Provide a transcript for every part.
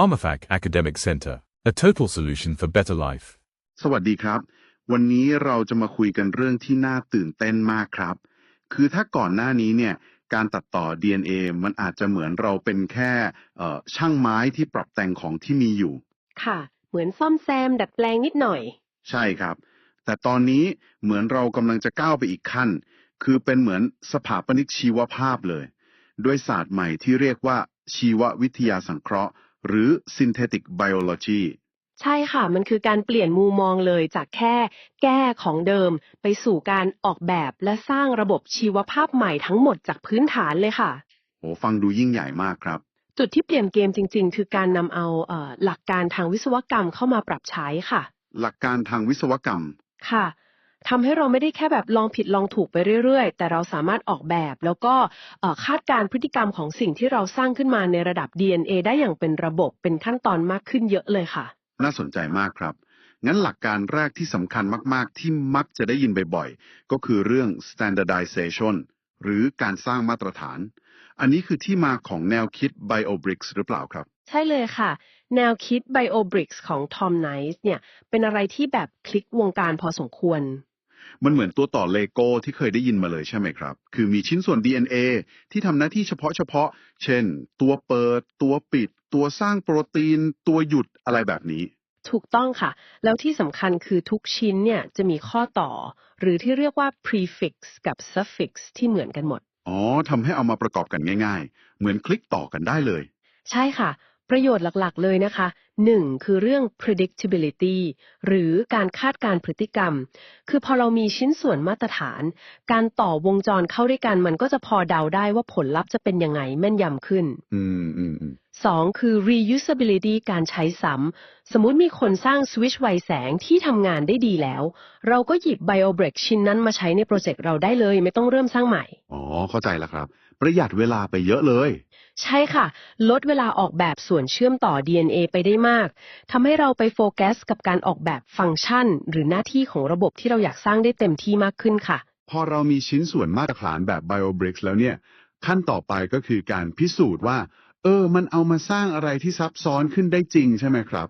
PharmaFac Academic Center, a total solution for better life. สวัสดีครับ วันนี้เราจะมาคุยกันเรื่องที่น่าตื่นเต้นมากครับ คือถ้าก่อนหน้านี้เนี่ยการตัดต่อ DNA มันอาจจะเหมือนเราเป็นแค่เอ่อช่างไม้ที่ปรับแต่งของที่มีอยู่ ค่ะ เหมือนซ่อมแซมดัดแปลงนิดหน่อย ใช่ครับ แต่ตอนนี้เหมือนเรากำลังจะก้าวไปอีกขั้น คือเป็นเหมือนสถาปนิกชีวภาพเลย ด้วยศาสตร์ใหม่ที่เรียกว่าชีววิทยาสังเคราะห์ หรือ synthetic biology ใช่ค่ะ มันคือการเปลี่ยนมุมมองเลยจากแค่แก้ของเดิม ไปสู่การออกแบบและสร้างระบบชีวภาพใหม่ทั้งหมดจากพื้นฐานเลยค่ะโหฟังดูยิ่งใหญ่มากครับ จุดที่เปลี่ยนเกมจริง ๆ คือการนำเอาเอ่อหลักการทางวิศวกรรมเข้ามาปรับใช้ค่ะ หลักการทางวิศวกรรมค่ะ ทำให้เราไม่ได้แค่แบบลองผิดลองถูกไปเรื่อยๆ แต่เราสามารถออกแบบ แล้วก็เอ่อคาดการณ์พฤติกรรมของสิ่งที่เราสร้างขึ้นมาในระดับ DNA ได้อย่างเป็นระบบเป็นขั้นตอนมากขึ้นเยอะเลยค่ะ น่าสนใจมากครับ งั้นหลักการแรกที่สำคัญมาก ๆ ที่มักจะได้ยินบ่อยๆ ก็คือเรื่อง standardization หรือการสร้างมาตรฐาน อันนี้คือที่มาของแนวคิด BioBricks หรือเปล่าครับ ใช่เลยค่ะ แนวคิด BioBricks ของ Tom Nice เนี่ย เป็นอะไรที่แบบคลิกวงการพอสมควร มันเหมือนตัวต่อเลโก้ที่เคยได้ยินมาเลยใช่ไหมครับ คือมีชิ้นส่วน DNA ที่ทำหน้าที่เฉพาะเฉพาะ เช่น ตัวเปิด ตัวปิด ตัวสร้างโปรตีน ตัวหยุดอะไรแบบนี้ ถูกต้องค่ะ แล้วที่สำคัญคือทุกชิ้นเนี่ยจะมีข้อต่อ หรือที่เรียกว่า prefix กับ suffix ที่เหมือนกันหมด อ๋อทำให้เอามาประกอบกันง่าย ๆ เหมือนคลิกต่อกันได้เลย ใช่ค่ะ ประโยชน์หลักๆ เลยนะคะหนึ่งคือเรื่อง predictability หรือการคาดการพฤติกรรม คือพอเรามีชิ้นส่วนมาตรฐาน การต่อวงจรเข้าด้วยกันมันก็จะพอเดาได้ว่าผลลัพธ์จะเป็นยังไงแม่นยำขึ้น อืมอืมอืมสองคือ reusability การใช้ซ้ำ สมมุติมีคนสร้างสวิตช์ไวแสงที่ทำงานได้ดีแล้ว เราก็หยิบ BioBreak ชิ้นนั้นมาใช้ในโปรเจกต์เราได้เลย ไม่ต้องเริ่มสร้างใหม่ อ๋อ เข้าใจแล้วครับ ประหยัดเวลาไปเยอะเลย ใช่ค่ะ ลดเวลาออกแบบส่วนเชื่อมต่อ DNA ไปได้มากทำให้เราไปโฟกัสกับการออกแบบฟังก์ชัน หรือหน้าที่ของระบบที่เราอยากสร้างได้เต็มที่มากขึ้นค่ะ พอเรามีชิ้นส่วนมาตรฐานแบบ BioBricks แล้วเนี่ย ขั้นต่อไปก็คือการพิสูจน์ว่า เออ มันเอามาสร้างอะไรที่ซับซ้อนขึ้นได้จริงใช่ไหมครับ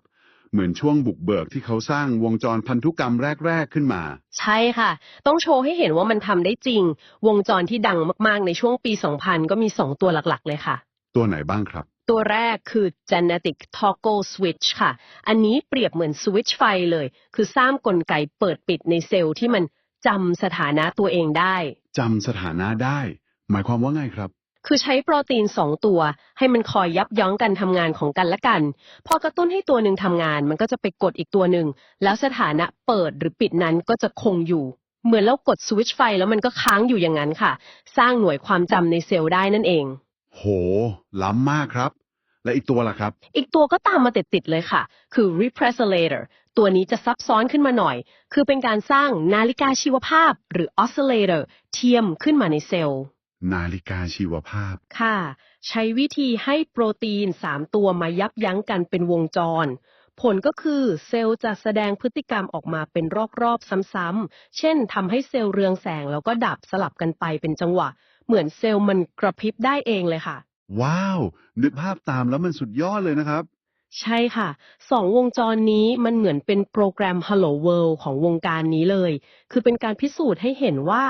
เหมือนช่วงบุกเบิกที่เขาสร้างวงจรพันธุกรรมแรก ๆ ขึ้นมา ใช่ค่ะ ต้องโชว์ให้เห็นว่ามันทำได้จริง วงจรที่ดังมากๆ ในช่วงปี 2000 ก็มี 2 ตัวหลักๆ เลยค่ะ ตัวไหนบ้างครับ ตัวแรกคือ genetic toggle switch ค่ะ อันนี้เปรียบเหมือนสวิตช์ไฟเลย คือสร้างกลไกเปิดปิดในเซลล์ที่มันจำสถานะตัวเองได้ จำสถานะได้ หมายความว่าไงครับ คือใช้โปรตีนสองตัว ให้มันคอยยับยั้งการทำงานของกันและกัน พอกระตุ้นให้ตัวหนึ่งทำงาน มันก็จะไปกดอีกตัวหนึ่ง แล้วสถานะเปิดหรือปิดนั้นก็จะคงอยู่ เหมือนเรากดสวิตช์ไฟแล้วมันก็ค้างอยู่อย่างนั้นค่ะ สร้างหน่วยความจำในเซลล์ได้นั่นเอง โห ล้ำมากครับ และอีกตัวล่ะครับ อีกตัวก็ตามมาติดๆเลยค่ะ คือ repressolator ตัวนี้จะซับซ้อนขึ้นมาหน่อย คือเป็นการสร้างนาฬิกาชีวภาพ หรือ oscillator เทียมขึ้นมาในเซลล์ นาฬิกาชีวภาพ ค่ะ ใช้วิธีให้โปรตีน 3 ตัวมายับยั้งกันเป็นวงจร ผลก็คือเซลล์จะแสดงพฤติกรรมออกมาเป็นรอบๆซ้ำๆ เช่นทำให้เซลล์เรืองแสงแล้วก็ดับสลับกันไปเป็นจังหวะ เหมือนเซลล์มันกระพริบได้เองเลยค่ะ ว้าว นึกภาพตามแล้วมันสุดยอดเลยนะครับ ใช่ค่ะ สองวงจรนี้มันเหมือนเป็นโปรแกรม Hello World ของวงการนี้เลย คือเป็นการพิสูจน์ให้เห็นว่า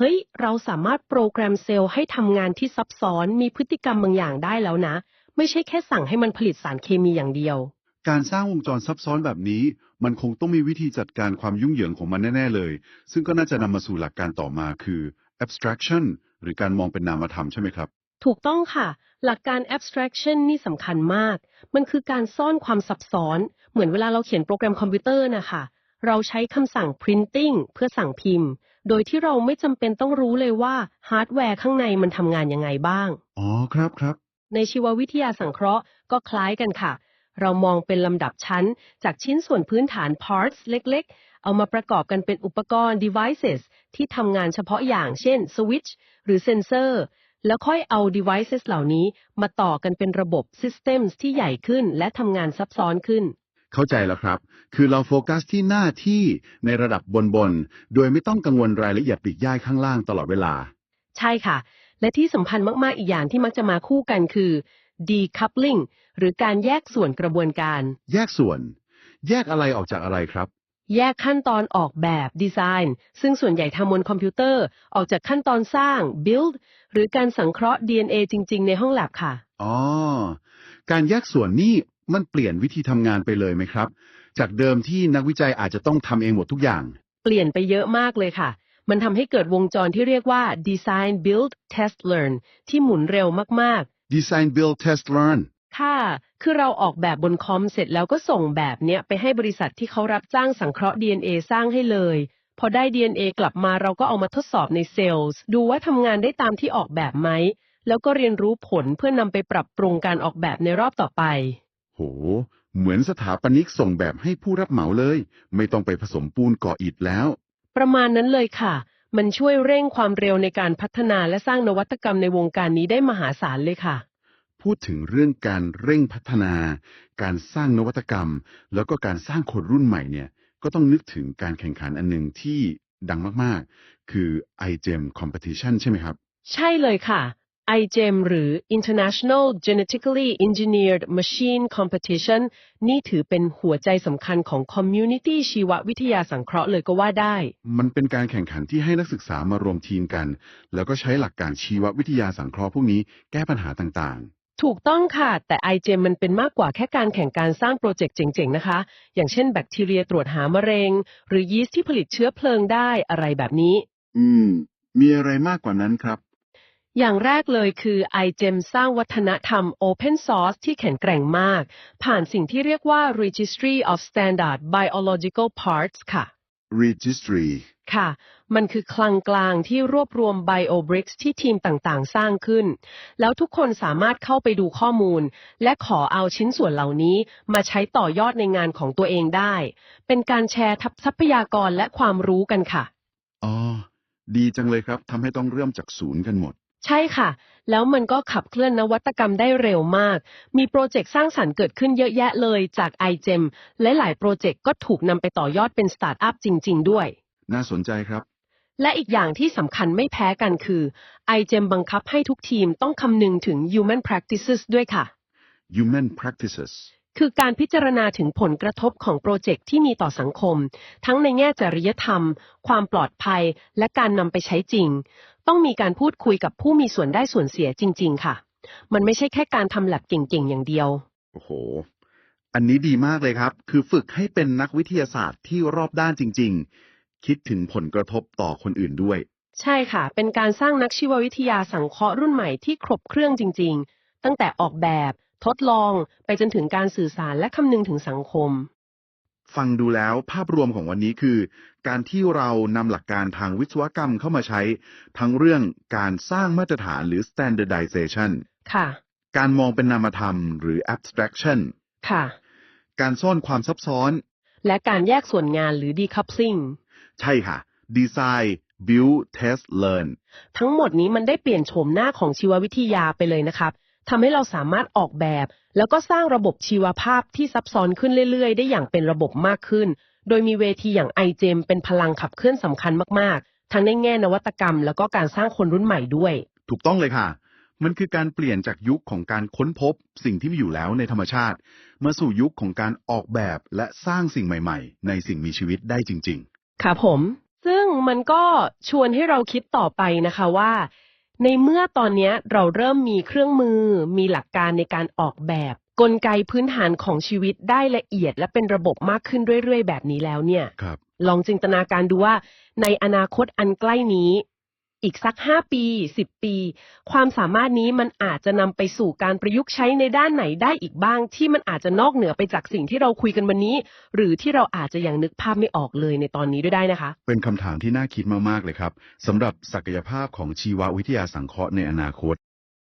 เฮ้ย เราสามารถโปรแกรมเซลล์ให้ทำงานที่ซับซ้อนมีพฤติกรรมบางอย่างได้แล้วนะ ไม่ใช่แค่สั่งให้มันผลิตสารเคมีอย่างเดียว การสร้างวงจรซับซ้อนแบบนี้ มันคงต้องมีวิธีจัดการความยุ่งเหยิงของมันแน่ ๆ เลย ซึ่งก็น่าจะนำมาสู่หลักการต่อมาคือ abstraction หรือการมองเป็นนามธรรมใช่ไหมครับ ถูกต้องค่ะ หลักการ abstraction นี่สำคัญมาก มันคือการซ่อนความซับซ้อน เหมือนเวลาเราเขียนโปรแกรมคอมพิวเตอร์นะคะเราใช้คำสั่ง printing เพื่อสั่งพิมพ์ โดยที่เราไม่จำเป็นต้องรู้เลยว่าฮาร์ดแวร์ข้างในมันทำงานยังไงบ้าง อ๋อครับครับ ในชีววิทยาสังเคราะห์ก็คล้ายกันค่ะ เรามองเป็นลำดับชั้น จากชิ้นส่วนพื้นฐาน parts เล็ก ๆ เอามาประกอบกันเป็นอุปกรณ์ devices ที่ทำงานเฉพาะอย่างเช่น switch หรือ sensor แล้วค่อยเอา devices เหล่านี้มาต่อกันเป็นระบบ systems ที่ใหญ่ขึ้นและทำงานซับซ้อนขึ้น เข้าใจแล้วครับ คือเราโฟกัสที่หน้าที่ในระดับบนๆโดยไม่ต้องกังวลรายละเอียดปลีกย่อยข้างล่างตลอดเวลา ใช่ค่ะ และที่สำคัญมาก ๆ อีกอย่างที่มักจะมาคู่กันคือ decoupling หรือการแยกส่วนกระบวนการ แยกส่วน แยกอะไรออกจากอะไรครับ แยกขั้นตอนออกแบบดีไซน์ ซึ่งส่วนใหญ่ทำบนคอมพิวเตอร์ออกจากขั้นตอนสร้าง build หรือการสังเคราะห์ DNA จริง ๆ ในห้องแลบค่ะ อ๋อ การแยกส่วนนี่ มันเปลี่ยนวิธีทำงานไปเลยไหมครับ จากเดิมที่นักวิจัยอาจจะต้องทำเองหมดทุกอย่าง เปลี่ยนไปเยอะมากเลยค่ะ มันทำให้เกิดวงจรที่เรียกว่า design build test learn ที่หมุนเร็วมาก Design Build Test Learn ๆ ค่ะ คือเราออกแบบบนคอมเสร็จแล้วก็ส่งแบบเนี้ยไปให้บริษัทที่เขารับจ้างสังเคราะห์ DNA สร้างให้เลย พอได้ DNA กลับมาเราก็เอามาทดสอบในเซลล์ ดูว่าทำงานได้ตามที่ออกแบบไหม แล้วก็เรียนรู้ผลเพื่อนำไปปรับปรุงการออกแบบในรอบต่อไป โห เหมือนสถาปนิกส่งแบบให้ผู้รับเหมาเลย ไม่ต้องไปผสมปูนก่ออิฐแล้ว ประมาณนั้นเลยค่ะ มันช่วยเร่งความเร็วในการพัฒนาและสร้างนวัตกรรมในวงการนี้ได้มหาศาลเลยค่ะ พูดถึงเรื่องการเร่งพัฒนา การสร้างนวัตกรรม แล้วก็การสร้างคนรุ่นใหม่เนี่ยก็ต้องนึกถึงการแข่งขันอันหนึ่งที่ดังมาก ๆ คือ iGEM Competition ใช่ไหมครับ ใช่เลยค่ะ iGEM หรือ International Genetically Engineered Machine Competition นี่ถือเป็นหัวใจสำคัญของ Community ชีววิทยาสังเคราะห์เลยก็ว่าได้ มันเป็นการแข่งขันที่ให้นักศึกษามารวมทีมกัน แล้วก็ใช้หลักการชีววิทยาสังเคราะห์พวกนี้แก้ปัญหาต่างถูกต้องค่ะ แต่ iGEM มันเป็นมากกว่าแค่การแข่งการสร้างโปรเจกต์เจ๋ง ๆ นะคะ อย่างเช่นแบคทีเรียตรวจหามะเร็ง หรือยีสต์ที่ผลิตเชื้อเพลิงได้อะไรแบบนี้ๆอืม มีอะไรมากกว่านั้นครับ อย่างแรกเลยคือ iGEM สร้างวัฒนธรรม Open Source ที่แข็งแกร่งมาก ผ่านสิ่งที่เรียกว่า Registry of Standard Biological Parts ค่ะ Registry ค่ะ มันคือคลังกลางที่รวบรวม BioBricks ที่ทีมต่างๆ สร้างขึ้น แล้วทุกคนสามารถเข้าไปดูข้อมูล และขอเอาชิ้นส่วนเหล่านี้มาใช้ต่อยอดในงานของตัวเองได้ เป็นการแชร์ทัพทรัพยากรและความรู้กันค่ะ อ๋อ ดีจังเลยครับ ทำให้ต้องเริ่มจากศูนย์กันหมด ใช่ค่ะ แล้วมันก็ขับเคลื่อนนวัตกรรมได้เร็วมาก มีโปรเจกต์สร้างสรรค์เกิดขึ้นเยอะแยะเลยจาก iGEM และหลายโปรเจกต์ก็ถูกนำไปต่อยอดเป็นสตาร์ทอัพจริง ๆ ด้วย น่าสนใจครับ และอีกอย่างที่สำคัญไม่แพ้กันคือ iGEM บังคับให้ทุกทีมต้องคำนึงถึง human practices ด้วยค่ะ Human Practices คือการพิจารณาถึงผลกระทบของโปรเจกต์ที่มีต่อสังคม ทั้งในแง่จริยธรรม ความปลอดภัย และการนำไปใช้จริง ต้องมีการพูดคุยกับผู้มีส่วนได้ส่วนเสียจริง ๆ ค่ะ มันไม่ใช่แค่การทำแลบเก่งๆ อย่างเดียว โอ้โห อันนี้ดีมากเลยครับ คือฝึกให้เป็นนักวิทยาศาสตร์ที่รอบด้านจริง ๆ คิดถึงผลกระทบต่อคนอื่นด้วย ใช่ค่ะ เป็นการสร้างนักชีววิทยาสังเคราะห์รุ่นใหม่ที่ครบเครื่องจริง ๆ ตั้งแต่ออกแบบ ทดลอง ไปจนถึงการสื่อสารและคำนึงถึงสังคม ฟังดูแล้วภาพรวมของวันนี้คือ การที่เรานำหลักการทางวิศวกรรมเข้ามาใช้ ทั้งเรื่องการสร้างมาตรฐานหรือ standardization ค่ะ การมองเป็นนามธรรมหรือ abstraction ค่ะ การซ่อนความซับซ้อน และการแยกส่วนงานหรือ decoupling ใช่ค่ะ design build test learn ทั้งหมดนี้มันได้เปลี่ยนโฉมหน้าของชีววิทยาไปเลยนะครับ ทำให้เราสามารถออกแบบ แล้วก็สร้างระบบชีวภาพที่ซับซ้อนขึ้นเรื่อยๆ ได้อย่างเป็นระบบมากขึ้น โดยมีเวทีอย่าง iGEM เป็นพลังขับเคลื่อนสำคัญมากๆ ทั้งในแง่นวัตกรรม แล้วก็การสร้างคนรุ่นใหม่ด้วย ถูกต้องเลยค่ะ มันคือการเปลี่ยนจากยุคของการค้นพบ สิ่งที่มีอยู่แล้วในธรรมชาติ มาสู่ยุคของการออกแบบและสร้างสิ่งใหม่ ๆ ในสิ่งมีชีวิตได้จริงค่ะผม ซึ่งมันก็ชวนให้เราคิดต่อไปนะคะว่า ในเมื่อตอนเนี้ยเราเริ่มมีเครื่องมือ มีหลักการในการออกแบบ กลไกพื้นฐานของชีวิตได้ละเอียดและเป็นระบบมากขึ้นเรื่อยๆ แบบนี้แล้วเนี่ยๆครับลองจินตนาการดูว่าในอนาคตอันใกล้นี้ อีกสักห้าปีสิบปี ความสามารถนี้มันอาจจะนำไปสู่การประยุกต์ใช้ในด้านไหนได้อีกบ้าง ที่มันอาจจะนอกเหนือไปจากสิ่งที่เราคุยกันวันนี้ หรือที่เราอาจจะยังนึกภาพไม่ออกเลยในตอนนี้ด้วยได้นะคะ เป็นคำถามที่น่าคิดมากๆเลยครับสำหรับศักยภาพของชีววิทยาสังเคราะห์ในอนาคต